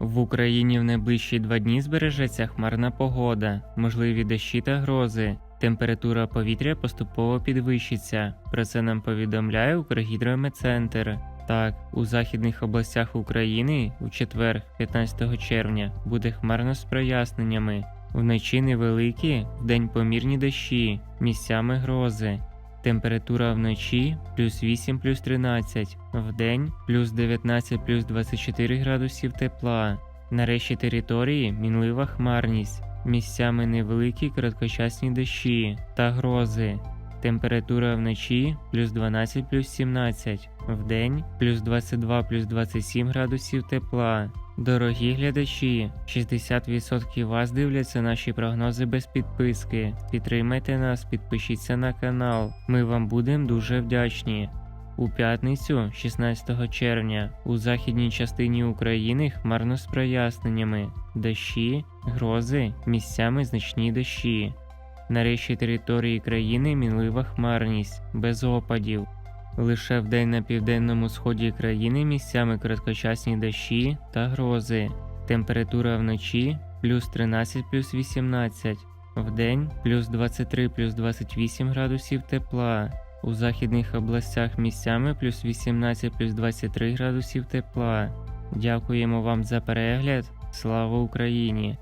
В Україні в найближчі два дні збережеться хмарна погода, можливі дощі та грози. Температура повітря поступово підвищиться. Про це нам повідомляє Укргідрометцентр. Так, у західних областях України у четвер, 15 червня, буде хмарно з проясненнями. Вночі невеликі, вдень помірні дощі, місцями грози. Температура вночі плюс 8 плюс 13, вдень плюс 19 плюс 24 градусів тепла. На решті території мінлива хмарність, місцями невеликі короткочасні дощі та грози. Температура вночі плюс 12 плюс 17, вдень плюс 22 плюс 27 градусів тепла. Дорогі глядачі, 60% вас дивляться наші прогнози без підписки. Підтримайте нас, підпишіться на канал. Ми вам будемо дуже вдячні. У п'ятницю, 16 червня, у західній частині України хмарно з проясненнями, дощі, грози, місцями значні дощі. На решті території країни мінлива хмарність, без опадів. Лише вдень на південному сході країни місцями короткочасні дощі та грози. Температура вночі плюс 13 плюс 18, вдень плюс 23 плюс 28 градусів тепла. У західних областях місцями плюс 18 плюс 23 градусів тепла. Дякуємо вам за перегляд. Слава Україні!